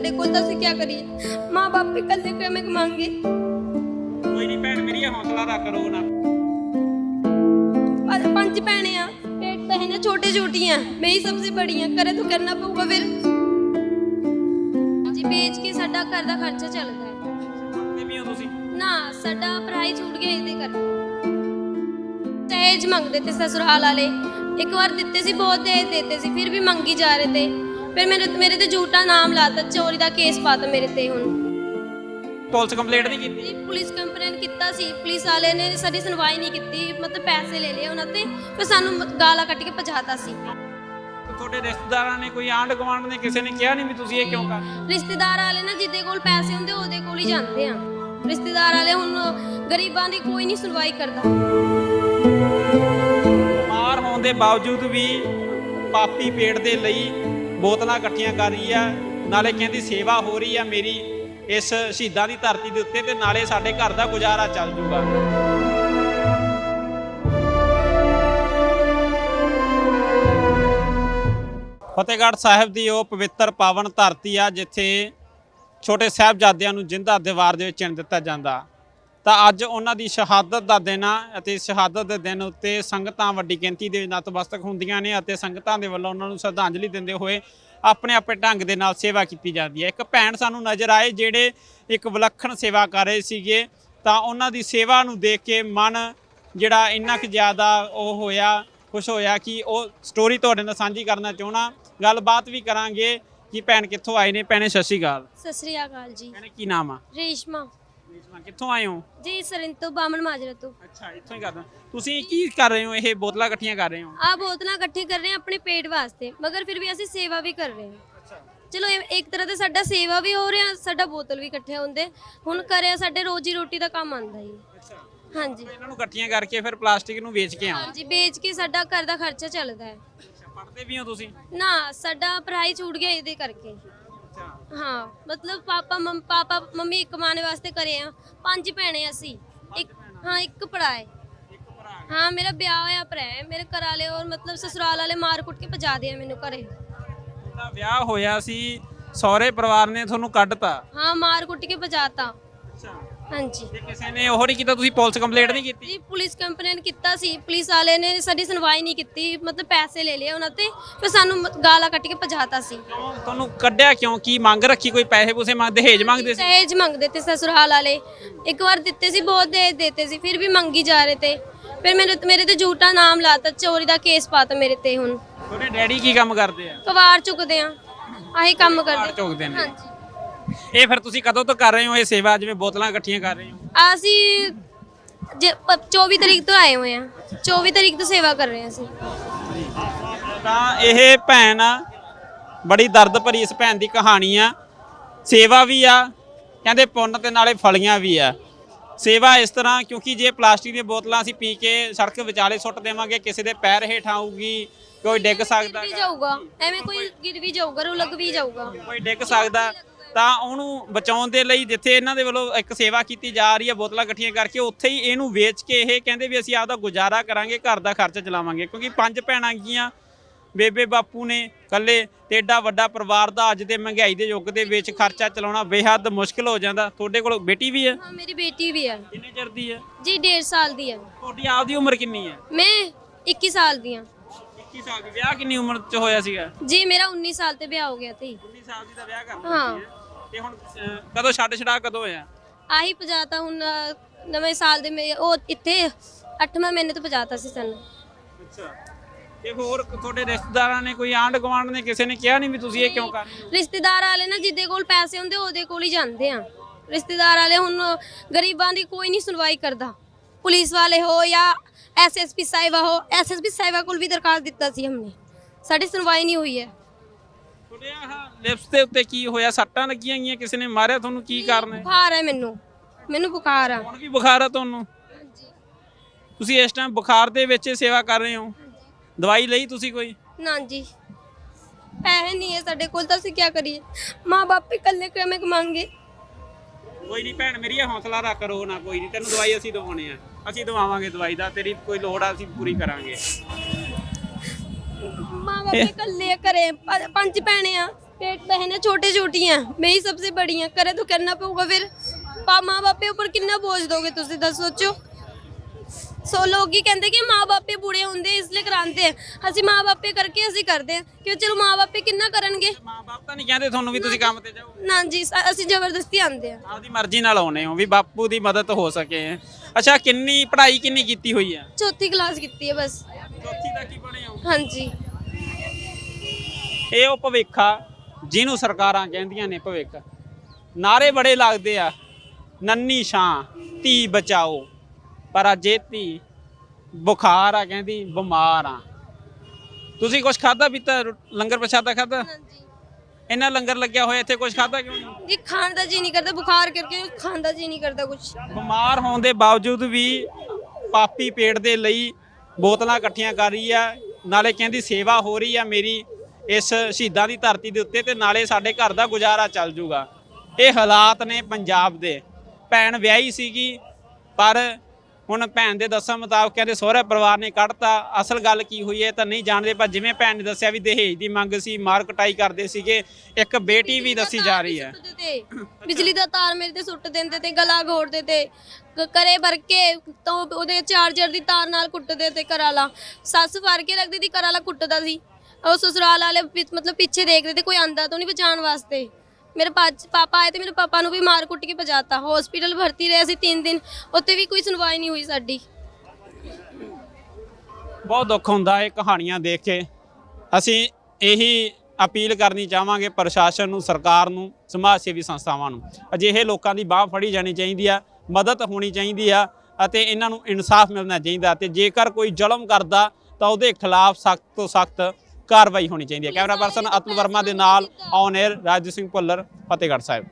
ਸਾਡੇ ਕੋਲ ਤਾਂ ਅਸੀਂ ਕੀ ਕਰੀਏ? ਮਾਂ ਬਾਪ ਇਕੱਲੇ ਕਿਵੇਂ ਕਮਾਂਗੇ ਕੋਈ ਨਹੀਂ ਭੈਣ ਮੇਰੀ ਹੌਸਲਾ ਰੱਖ ਰੋ ਨਾ। ਪਰ ਪੰਜ ਭੈਣੇ ਆ ਪੇਟ ਪਹਿਨੇ ਛੋਟੇ ਛੋਟੀਆਂ ਮੈਂ ਹੀ ਸਭ ਤੋਂ ਬੜੀ ਆ ਕਰੇ ਤਾਂ ਕਰਨਾ ਪਊਗਾ ਫਿਰ। ਜੀ ਵੇਚ ਕੇ ਸਾਡਾ ਘਰ ਦਾ ਖਰਚਾ ਚੱਲਦਾ ਹੈ ਕਿਵੇਂ ਹੋ ਤੁਸੀਂ? ਨਾ ਸਾਡਾ ਪੜ੍ਹਾਈ ਛੂਟ ਗਿਆ ਇਹਦੇ ਕਰਕੇ ਦਹੇਜ ਮੰਗਦੇ ਤੇ ਸਸੁਰਾਲ ਵਾਲੇ। ਇੱਕ ਵਾਰ ਦਿੱਤੇ ਸੀ ਬਹੁਤ ਦੇ ਦਿੱਤੇ ਸੀ ਫਿਰ ਵੀ ਮੰਗੀ ਜਾ ਰਹੇ ਤੇ। ਫਿਰ ਮੇਰੇ ਮੇਰੇ ਤੇ ਝੂਠਾ ਨਾਮ ਲਾਤਾ ਚੋਰੀ ਦਾ ਕੇਸ ਪਾਤਾ ਮੇਰੇ ਤੇ ਹੁਣ। ਪੁਲਿਸ ਕੰਪਲੇਂਟ ਨਹੀਂ ਕੀਤੀ? ਜੀ ਪੁਲਿਸ ਕੰਪਲੇਂਟ ਕੀਤਾ ਸੀ। ਪੁਲਿਸ ਵਾਲੇ ਨੇ ਸਾਡੀ ਸੁਣਵਾਈ ਨਹੀਂ ਕੀਤੀ। ਮਤਲਬ ਪੈਸੇ ਲੈ ਲਏ ਉਹਨਾਂ ਤੇ ਫਿਰ ਸਾਨੂੰ ਮ- ਗਾਲਾਂ ਕੱਢ ਕੇ ਭਜਾਤਾ ਸੀ। ਤੁਹਾਡੇ ਰਿਸ਼ਤੇਦਾਰਾਂ ਨੇ ਕੋਈ ਆਂਢ ਗੁਆਂਢ ਨੇ ਕਿਸੇ ਨੇ ਕਿਹਾ ਨਹੀਂ ਵੀ ਤੁਸੀਂ ਇਹ ਕਿਉਂ ਕਰ? ਰਿਸ਼ਤੇਦਾਰ ਵਾਲੇ ਨਾ ਜਿੱਦੇ ਕੋਲ ਪੈਸੇ ਹੁੰਦੇ ਉਹਦੇ ਕੋਲ ਹੀ ਜਾਂਦੇ ਆ। ਰਿਸ਼ਤੇਦਾਰ ਵਾਲੇ ਹੁਣ ਗਰੀਬਾਂ ਦੀ ਕੋਈ ਨਹੀਂ ਸੁਣਵਾਈ ਕਰਦਾ। ਬਿਮਾਰ ਹੋਣ ਦੇ ਬਾਵਜੂਦ ਵੀ ਪਾਪੀ ਪੇਟ ਦੇ ਲਈ ਬੋਤਲਾਂ ਇਕੱਠੀਆਂ ਕਰ ਰਹੀ ਆ, ਨਾਲੇ ਕਹਿੰਦੀ ਸੇਵਾ ਹੋ ਰਹੀ ਆ ਮੇਰੀ ਇਸ ਸ਼ਹੀਦਾਂ ਦੀ ਧਰਤੀ ਦੇ ਉੱਤੇ ਤੇ ਨਾਲੇ ਸਾਡੇ ਘਰ ਦਾ ਗੁਜ਼ਾਰਾ ਚੱਲ ਜੂਗਾ। ਫਤਿਹਗੜ੍ਹ ਸਾਹਿਬ ਦੀ ਉਹ ਪਵਿੱਤਰ ਪਾਵਨ ਧਰਤੀ ਆ, ਜਿੱਥੇ ਛੋਟੇ ਸਾਹਿਬਜ਼ਾਦਿਆਂ ਨੂੰ ਜਿੰਦਾ ਦੀਵਾਰ ਦੇ ਵਿੱਚ ਚਿਣ ਦਿੱਤਾ ਜਾਂਦਾ। ਤਾਂ ਅੱਜ ਉਹਨਾਂ ਦੀ ਸ਼ਹਾਦਤ ਦਾ ਦਿਨ ਆ ਅਤੇ ਸ਼ਹਾਦਤ ਦੇ ਦਿਨ ਉੱਤੇ ਸੰਗਤਾਂ ਵੱਡੀ ਗਿਣਤੀ ਦੇ ਨਤਮਸਤਕ ਹੁੰਦੀਆਂ ਨੇ ਅਤੇ ਸੰਗਤਾਂ ਦੇ ਵੱਲੋਂ ਉਹਨਾਂ ਨੂੰ ਸ਼ਰਧਾਂਜਲੀ ਦਿੰਦੇ ਹੋਏ ਆਪਣੇ ਆਪਣੇ ਢੰਗ ਦੇ ਨਾਲ ਸੇਵਾ ਕੀਤੀ ਜਾਂਦੀ ਹੈ। ਇੱਕ ਭੈਣ ਸਾਨੂੰ ਨਜ਼ਰ ਆਏ ਜਿਹੜੇ ਇੱਕ ਵਿਲੱਖਣ ਸੇਵਾ ਕਰ ਰਹੇ ਸੀਗੇ ਤਾਂ ਉਹਨਾਂ ਦੀ ਸੇਵਾ ਨੂੰ ਦੇਖ ਕੇ ਮਨ ਜਿਹੜਾ ਇੰਨਾ ਕੁ ਜ਼ਿਆਦਾ ਉਹ ਹੋਇਆ ਖੁਸ਼ ਹੋਇਆ ਕਿ ਉਹ ਸਟੋਰੀ ਤੁਹਾਡੇ ਨਾਲ ਸਾਂਝੀ ਕਰਨਾ ਚਾਹਣਾ ਗੱਲਬਾਤ ਵੀ ਕਰਾਂਗੇ ਕਿ ਭੈਣ ਕਿੱਥੋਂ ਆਏ ਨੇ। ਭੈਣੇ ਸਤਿ ਸ਼੍ਰੀ ਅਕਾਲ। ਸਤਿ ਸ੍ਰੀ ਅਕਾਲ ਜੀ। ਭੈਣੇ ਕੀ ਨਾਮ ਆ? ਰੇਸ਼ਮਾ। ਰੇਸ਼ਮਾ, ਕਿੱਥੋਂ ਆਏ ਹੋ? ਜੀ ਸਰਿੰਤੋ ਬਾਮਣ ਮਾਜਰਾ ਤੋਂ। ਅੱਛਾ ਇੱਥੋਂ ਹੀ ਕਰਦਾ। ਤੁਸੀਂ ਕੀ ਕਰ ਰਹੇ ਹੋ? ਇਹ ਬੋਤਲਾਂ ਇਕੱਠੀਆਂ ਕਰ ਰਹੇ ਹੋ? ਆ ਬੋਤਲਾਂ ਇਕੱਠੀ ਕਰ ਰਹੇ ਹਾਂ ਆਪਣੇ ਪੇਟ ਵਾਸਤੇ ਮਗਰ ਫਿਰ ਵੀ ਅਸੀਂ ਸੇਵਾ ਵੀ ਕਰ ਰਹੇ ਹਾਂ। ਅੱਛਾ। ਚਲੋ ਇਹ- ਇੱਕ ਤਰ੍ਹਾਂ ਤੇ ਸਾਡਾ ਸੇਵਾ ਵੀ ਹੋ ਰਿਹਾ ਸਾਡਾ ਬੋਤਲ ਵੀ ਇਕੱਠੇ ਹੁੰਦੇ। ਹੁਣ ਕਰਿਆ ਸਾਡੇ ਰੋਜੀ ਰੋਟੀ ਦਾ ਕੰਮ ਆਂਦਾ ਜੀ। ਅੱਛਾ। ਹਾਂਜੀ। ਇਹਨਾਂ ਨੂੰ ਇਕੱਠੀਆਂ ਕਰਕੇ ਫਿਰ ਪਲਾਸਟਿਕ ਨੂੰ ਵੇਚ ਕੇ ਆਉਂ ਹਾਂਜੀ ਵੇਚ ਕੇ ਸਾਡਾ ਘਰ ਦਾ ਖਰਚਾ ਚੱਲਦਾ ਹੈ। ਅੱਛਾ ਪੜਦੇ ਵੀ ਹੋ ਤੁਸੀਂ? ਨਾ ਸਾਡਾ ਪੜ੍ਹਾਈ ਛੂਟ ਗਿਆ ਇਹਦੇ ਕਰਕੇ। ਹਾਂ ਮਤਲਬ ਪਾਪਾ ਮੰਮ ਪਾਪਾ ਮੰਮੀ ਕਮਾਣੇ ਵਾਸਤੇ ਕਰੇ ਆ। ਪੰਜ ਭੈਣੇ ਅਸੀਂ। ਇੱਕ ਹਾਂ ਇੱਕ ਭਰਾ ਹਾਂ। ਮੇਰਾ ਵਿਆਹ ਹੋਇਆ ਭਰਾ ਹੈ। ਮੇਰੇ ਘਰ ਵਾਲੇ ਔਰ ਮਤਲਬ ਸਸੁਰਾਲ ਵਾਲੇ ਮਾਰ ਕੁੱਟ ਕੇ ਭਜਾ ਦੇ ਮੈਨੂੰ ਘਰੇ। ਦਾ ਵਿਆਹ ਹੋਇਆ ਸੀ ਸਹੁਰੇ ਪਰਿਵਾਰ ਨੇ ਤੁਹਾਨੂੰ ਕੱਢਤਾ? ਹਾਂ ਮਾਰ ਕੁੱਟ ਕੇ ਭਜਾਤਾ ਅੱਛਾ। ਹਾਂਜੀ। ਤੇ ਕਿਸੇ ਨੇ ਉਹ ਨਹੀਂ ਕੀਤਾ ਤੁਸੀਂ ਪੁਲਿਸ ਕੰਪਲੇਂਟ ਨਹੀਂ ਕੀਤੀ? ਜੀ ਪੁਲਿਸ ਕੰਪਲੇਂਟ ਕੀਤਾ ਸੀ। ਪੁਲਿਸ ਵਾਲੇ ਨੇ ਸਾਡੀ ਸੁਣਵਾਈ ਨਹੀਂ ਕੀਤੀ। ਮਤਲਬ ਪੈਸੇ ਲੈ ਲਏ ਉਹਨਾਂ ਤੇ ਫਿਰ ਸਾਨੂੰ ਮ- ਗਾਲਾਂ ਕੱਢ ਕੇ ਭਜਾਤਾ ਸੀ। ਕਿਉਂ? ਤੁਹਾਨੂੰ ਕੱਢਿਆ ਕਿਉਂ? ਕੀ ਮੰਗ ਰੱਖੀ? ਕੋਈ ਪੈਸੇ ਪੂਸੇ ਮੰਗ ਦਹੇਜ ਮੰਗਦੇ ਸੀ? ਦਹੇਜ ਮੰਗਦੇ ਤੇ ਸਸੁਰਾਲ ਵਾਲੇ। ਇੱਕ ਵਾਰ ਦਿੱਤੇ ਸੀ ਬਹੁਤ ਦੇ ਦਿੱਤੇ ਸੀ ਫਿਰ ਵੀ ਮੰਗੀ ਜਾ ਰਹੇ ਤੇ। ਫਿਰ ਮੇਰੇ ਮੇਰੇ ਤੇ ਝੂਠਾ ਨਾਮ ਲਾਤਾ ਚੋਰੀ ਦਾ ਕੇਸ ਪਾਤਾ ਮੇਰੇ ਤੇ ਹੁਣ। ਤੁਹਾਡੇ ਡੈਡੀ ਕੀ ਕੰਮ ਕਰਦੇ ਆ? ਕਵਾਰ ਚੁੱਕਦੇ ਆ। ਆਹੀ ਕੰਮ ਕਰਦੇ। ਚੁੱਕਦੇ ਨੇ। ਹਾਂਜੀ। ਇਹ ਫਿਰ ਤੁਸੀਂ ਕਦੋਂ ਤੋਂ ਕਰ ਰਹੇ ਹੋ ਇਹ ਸੇਵਾ? ਜਿਵੇਂ ਬੋਤਲਾਂ ਇਕੱਠੀਆਂ ਕਰ ਰਹੇ ਹੋ। ਅਸੀਂ ਜੇ ਪ- 24 ਤਰੀਕ ਤੋਂ ਆਏ ਹੋਏ ਆ 24 ਤਰੀਕ ਤੋਂ ਸੇਵਾ ਕਰ ਰਹੇ ਹਾਂ ਅਸੀਂ। ਤਾਂ ਇਹ ਭੈਣ ਆ, ਬੜੀ ਦਰਦ ਭਰੀ ਇਸ ਭੈਣ ਦੀ ਕਹਾਣੀ ਆ। ਸੇਵਾ ਵੀ ਆ ਕਹਿੰਦੇ ਪੁੰਨ ਤੇ ਨਾਲੇ ਫਲੀਆਂ ਵੀ ਆ। ਸੇਵਾ ਇਸ ਤਰ੍ਹਾਂ ਕਿਉਂਕਿ ਜੇ ਪਲਾਸਟਿਕ ਦੀਆਂ ਬੋਤਲਾਂ ਅਸੀਂ ਪੀ ਕੇ ਸੜਕ ਵਿਚਾਲੇ ਸੁੱਟ ਦੇਵਾਂਗੇ ਕਿਸੇ ਦੇ ਪੈਰ ਹੇਠ ਆਊਗੀ ਕੋਈ ਡਿੱਗ ਸਕਦਾ। ਵੀ ਜਾਊਗਾ। ਐਵੇਂ ਕੋਈ ਗਿਰ ਵੀ ਜਾਊਗਾ ਰੂ ਲੱਗ ਵੀ ਜਾਊਗਾ। ਕੋਈ ਡਿੱਗ ਸਕਦਾ। ਤਾਂ ਉਹਨੂੰ ਬਚਾਉਣ ਦੇ ਲਈ ਜਿੱਥੇ ਇਹਨਾਂ ਦੇ ਵੱਲੋਂ ਇੱਕ ਸੇਵਾ ਕੀਤੀ ਜਾ ਰਹੀ ਹੈ ਬੋਤਲਾਂ ਇਕੱਠੀਆਂ ਕਰਕੇ ਉੱਥੇ ਹੀ ਇਹਨੂੰ ਵੇਚ ਕੇ ਇਹ ਕਹਿੰਦੇ ਵੀ ਅਸੀਂ ਆਪਦਾ ਗੁਜ਼ਾਰਾ ਕਰਾਂਗੇ ਘਰ ਦਾ ਖਰਚ ਚਲਾਵਾਂਗੇ। ਕਿਉਂਕਿ ਪੰਜ ਭੈਣਾਂ ਗੀਆਂ ਬੇਬੇ ਬਾਪੂ ਨੇ ਇਕੱਲੇ ਤੇ ਏਡਾ ਵੱਡਾ ਪਰਿਵਾਰ ਦਾ ਅੱਜ ਦੇ ਮਹਿੰਗਾਈ ਦੇ ਯੁੱਗ ਦੇ ਵਿੱਚ ਖਰਚਾ ਚਲਾਉਣਾ ਬੇਹੱਦ ਮੁਸ਼ਕਲ ਹੋ ਜਾਂਦਾ। ਤੁਹਾਡੇ ਕੋਲ ਬੇਟੀ ਵੀ ਹੈ? ਹਾਂ ਮੇਰੀ ਬੇਟੀ ਵੀ ਹੈ। ਕਿੰਨੇ ਚਿਰ ਦੀ ਹੈ? ਜੀ 1.5 ਸਾਲ ਦੀ ਹੈ। ਤੁਹਾਡੀ ਆਪਦੀ ਉਮਰ ਕਿੰਨੀ ਹੈ? ਮੈਂ 21 ਸਾਲ ਦੀ ਹਾਂ। 21 ਸਾਲ ਦੀ। ਵਿਆਹ ਕਿੰਨੀ ਉਮਰ 'ਚ ਹੋਇਆ ਸੀਗਾ? ਜੀ ਮੇਰਾ 19 ਸਾਲ ਤੇ ਵਿਆਹ ਹੋ ਗਿਆ ਤੇ 19 ਸਾਲ ਦੀ ਦਾ ਵਿਆਹ ਕਰ ਹਾਂ। ਤੇ ਹੁਣ ਅਹ, ਕਦੋਂ ਛੱਡ ਛੜਾ ਕਦੋਂ ਹੋਇਆ? ਆਹੀ ਪਜਾਤਾ ਹੁਣ ਅ, ਨਵੇਂ ਸਾਲ ਦੇ ਮੇ ਉਹ ਇੱਥੇ 8ਵਾਂ ਮਹੀਨੇ ਤੋਂ ਪਜਾਤਾ ਸੀ ਸਾਨੂੰ। ਅੱਛਾ। ਤੇ ਹੋਰ ਤੁਹਾਡੇ ਰਿਸ਼ਤੇਦਾਰਾਂ ਨੇ ਕੋਈ ਆਂਢ ਗੁਆਂਢ ਨੇ ਕਿਸੇ ਨੇ ਕਿਹਾ ਨਹੀਂ ਵੀ ਤੁਸੀਂ ਇਹ ਕਿਉਂ ਕਰ ਰਹੇ ਹੋ? ਰਿਸ਼ਤੇਦਾਰ ਵਾਲੇ ਨਾ ਜਿੱਦੇ ਕੋਲ ਪੈਸੇ ਹੁੰਦੇ ਉਹਦੇ ਕੋਲ ਹੀ ਜਾਂਦੇ ਆ। ਰਿਸ਼ਤੇਦਾਰ ਵਾਲੇ ਹੁਣ ਗਰੀਬਾਂ ਦੀ ਕੋਈ ਨਹੀਂ ਸੁਣਵਾਈ ਕਰਦਾ। ਪੁਲਿਸ ਵਾਲੇ ਹੋ ਜਾਂ ਐਸਐਸਪੀ ਸਾਹਿਬਾ ਹੋ ਐਸਐਸਪੀ ਸਾਹਿਬਾ ਕੋਲ ਵੀ ਦਰਖਾਸਤ ਦਿੱਤਾ ਸੀ ਹਮਨੇ। ਸਾਡੀ ਸੁਣਵਾਈ ਨਹੀਂ ਹੋਈ ਹੈ। ਤੁਹਾਡੇ ਆਹ ਲਿਪਸ ਦੇ ਉੱਤੇ ਕੀ ਹੋਇਆ? ਸੱਟਾਂ ਲੱਗੀਆਂ ਗਈਆਂ ਕਿਸੇ ਨੇ ਮਾਰਿਆ ਤੁਹਾਨੂੰ? ਕੀ ਕਾਰਨ ਹੈ? ਬੁਖਾਰ ਹੈ ਮੈਨੂੰ। ਮੈਨੂੰ ਬੁਖਾਰ ਆ। ਹੁਣ ਵੀ ਬੁਖਾਰ ਆ ਤੁਹਾਨੂੰ? ਤੁਸੀਂ ਇਸ ਟਾਈਮ ਬੁਖਾਰ ਦੇ ਵਿੱਚ ਸੇਵਾ ਕਰ ਰਹੇ ਹੋ? ਦਵਾਈ ਲਈ ਤੁਸੀਂ ਕੋਈ? ਨਾ ਜੀ। ਪੈਸੇ ਨਹੀਂ ਹੈ ਸਾਡੇ ਕੋਲ ਤਾਂ ਅਸੀਂ ਕੀ ਕਰੀਏ? ਮਾਂ ਬਾਪ ਇਕੱਲੇ ਕਿਵੇਂ ਕਮਾਂਗੇ? ਕੋਈ ਨਹੀਂ ਭੈਣ ਮੇਰੀ ਇਹ ਹੌਸਲਾ ਰੱਖ ਰੋ ਨਾ ਕੋਈ ਨਹੀਂ ਤੈਨੂੰ ਦਵਾਈ ਅਸੀਂ ਦਵਾਉਣੇ ਆ। ਅਸੀਂ ਦਵਾਵਾਂਗੇ ਦਵਾਈ ਦਾ ਤੇਰੀ ਕੋਈ ਲੋੜ ਆ ਅਸੀਂ ਪੂਰੀ ਕਰਾਂਗੇ। ਮਾਂ ਬਾਪ ਇਕੱਲੇ ਘਰੇ ਪ- ਪੰਜ ਭੈਣੇ ਆ पेट बहन है छोटे छोटी हैं मैं ही सबसे बड़ी हैं करे तो करना पड़ेगा फिर पा माँ बापे ऊपर कितना बोझ दोगे तुझे दस सोचो ਸੋ ਲੋਕ ਹੀ ਕਹਿੰਦੇ ਕਿ ਮਾਂ ਬਾਪੇ ਬੁੜੇ ਹੁੰਦੇ ਇਸ ਲਈ ਕਰਾਉਂਦੇ ਆ ਅਸੀਂ ਮਾਂ ਬਾਪੇ ਕਰਕੇ ਅਸੀਂ ਕਰਦੇ ਆ ਕਿ ਚਲੋ ਮਾਂ ਬਾਪੇ ਕਿੰਨਾ ਕਰਨਗੇ ਮਾਂ-ਬਾਪ ਤਾਂ ਨਹੀਂ ਕਹਿੰਦੇ ਤੁਹਾਨੂੰ ਵੀ ਤੁਸੀਂ ਕੰਮ ਤੇ ਜਾਓ ਨਾ ਜੀ ਸ- ਅਸੀਂ ਜ਼ਬਰਦਸਤੀ ਆਉਂਦੇ ਆ ਆਪਦੀ ਮਰਜ਼ੀ ਨਾਲ ਆਉਨੇ ਹੋ ਵੀ ਬਾਪੂ ਦੀ ਮਦਦ ਹੋ ਸਕੇ ਅੱਛਾ ਕਿੰਨੀ ਪੜ੍ਹਾਈ ਕਿੰਨੀ ਕੀਤੀ ਹੋਈ ਹੈ ਚੌਥੀ ਕਲਾਸ ਕੀਤੀ ਹੈ ਬਸ ਚੌਥੀ ਤੱਕ ਹੀ ਪੜ੍ਹੇ ਹੋ ਹਾਂਜੀ ਇਹ ਉਹ ਭਵਿੱਖ ਆ ਜਿਹਨੂੰ ਸਰਕਾਰਾਂ ਕਹਿੰਦੀਆਂ ਨੇ ਭਵਿੱਖ। ਨਾਰੇ ਬੜੇ ਲੱਗਦੇ ਆ ਨੰਨੀ ਛਾਂ ਧੀ ਬਚਾਓ। ਪਰ ਅੱਜ ਧੀ ਬੁਖਾਰ ਆ ਕਹਿੰਦੀ ਬਿਮਾਰ ਆ। ਤੁਸੀਂ ਕੁਝ ਖਾਦਾ ਪੀਤਾ? ਲੰਗਰ ਪ੍ਰਸ਼ਾਦਾ ਖਾਦਾ ਹਾਂਜੀ। ਇੰਨਾ ਲੰਗਰ ਲੱਗਿਆ ਹੋਇਆ ਇੱਥੇ ਕੁਝ ਖਾਦਾ ਕਿਉਂ ਨਹੀਂ? ਜੀ ਖਾਣ ਦਾ ਜੀ ਨਹੀਂ ਕਰਦਾ ਬੁਖਾਰ ਕਰਕੇ ਖਾਣ ਦਾ ਜੀ ਨਹੀਂ ਕਰਦਾ ਕੁਝ ਬਿਮਾਰ ਹੋਣ ਦੇ ਬਾਵਜੂਦ ਵੀ ਪਾਪੀ ਪੇਟ ਦੇ ਲਈ ਬੋਤਲਾਂ ਇਕੱਠੀਆਂ ਕਰ ਰਹੀ ਆ ਨਾਲੇ ਕਹਿੰਦੀ ਸੇਵਾ ਹੋ ਰਹੀ ਆ ਮੇਰੀ। ਇਸ ਸ਼ਹੀਦਾਂ ਦੀ ਧਰਤੀ ਦੇ ਉੱਤੇ ਤੇ ਨਾਲੇ ਸਾਡੇ ਘਰ ਦਾ ਗੁਜ਼ਾਰਾ ਚੱਲ ਜੂਗਾ। ਇਹ ਹਾਲਾਤ ਨੇ ਪੰਜਾਬ ਦੇ। ਭੈਣ ਵਿਆਹੀ ਸੀਗੀ, ਪਰ ਹੁਣ ਭੈਣ ਦੇ ਦੱਸਣ ਮੁਤਾਬਕ ਕਹਿੰਦੇ ਸਹੁਰੇ ਪਰਿਵਾਰ ਨੇ ਕੱਢਤਾ। ਅਸਲ ਗੱਲ ਕੀ ਹੋਈ ਹੈ ਤਾਂ ਨਹੀਂ ਜਾਣਦੇ, ਪਰ ਜਿਵੇਂ ਭੈਣ ਨੇ ਦੱਸਿਆ ਵੀ ਦਹੇਜ ਦੀ ਮੰਗ ਸੀ, ਮਾਰ ਕਟਾਈ ਕਰਦੇ ਸੀਗੇ, ਇੱਕ ਬੇਟੀ ਵੀ ਦੱਸੀ ਜਾ ਰਹੀ ਹੈ। ਸੁੱਟਦੇ ਤੇ। ਬਿਜਲੀ ਦਾ ਤਾਰ ਮੇਰੇ ਤੇ ਸੁੱਟ ਦਿੰਦੇ ਤੇ, ਗਲਾ ਘੋੜਦੇ ਤੇ। ਕ- ਕਰੇ ਭਰ ਕੇ ਉਹਦੇ ਚਾਰਜਰ ਦੀ ਤਾਰ ਨਾਲ ਕੁੱਟਦੇ ਤੇ ਘਰ ਸੱਸ ਫੜ ਕੇ ਰੱਖਦੀ ਤੀ, ਘਰ ਕੁੱਟਦਾ ਸੀ। ਉਹ ਸਸੁਰਾਲ ਵਾਲੇ ਪਿ- ਮਤਲਬ ਪਿੱਛੇ ਦੇਖਦੇ ਤੇ ਕੋਈ ਆਂਦਾ ਤਾਂ ਨਹੀਂ ਬਚਾਉਣ ਵਾਸਤੇ। ਮੇਰੇ ਪਾ- ਪਾਪਾ ਆਏ ਤੇ ਮੇਰੇ ਪਾਪਾ ਨੂੰ ਵੀ ਮਾਰ ਕੁੱਟ ਕੇ ਭਜਾਤਾ। ਹਸਪੀਟਲ ਭਰਤੀ ਰਹੇ ਅਸੀਂ 3 ਦਿਨ, ਉੱਥੇ ਵੀ ਕੋਈ ਸੁਣਵਾਈ ਨਹੀਂ ਹੋਈ ਸਾਡੀ। ਬਹੁਤ ਦੁੱਖ ਹੁੰਦਾ ਹੈ ਕਹਾਣੀਆਂ ਦੇਖ ਕੇ। ਅਸੀਂ ਇਹੀ ਅਪੀਲ ਕਰਨੀ ਚਾਹਾਂਗੇ ਪ੍ਰਸ਼ਾਸਨ ਨੂੰ, ਸਰਕਾਰ ਨੂੰ, ਸਮਾਜ ਸੇਵੀ ਸੰਸਥਾਵਾਂ ਨੂੰ। ਅਜਿਹੇ ਲੋਕਾਂ ਦੀ ਬਾਹ ਫੜੀ ਜਾਣੀ ਚਾਹੀਦੀ ਆ, ਮਦਦ ਹੋਣੀ ਚਾਹੀਦੀ ਆ ਅਤੇ ਇਹਨਾਂ ਨੂੰ ਇਨਸਾਫ ਮਿਲਣਾ ਚਾਹੀਦਾ। ਤੇ ਜੇਕਰ ਕੋਈ ਜ਼ੁਲਮ ਕਰਦਾ ਤਾਂ ਉਹਦੇ ਖਿਲਾਫ ਸਖਤ ਤੋਂ ਸਖਤ ਕਾਰਵਾਈ ਹੋਣੀ ਚਾਹੀਦੀ ਹੈ। ਕੈਮਰਾ ਪਰਸਨ ਅਤੁਲ ਵਰਮਾ ਦੇ ਨਾਲ on air Rajdeep Singh Bhullar Fatehgarh Sahib.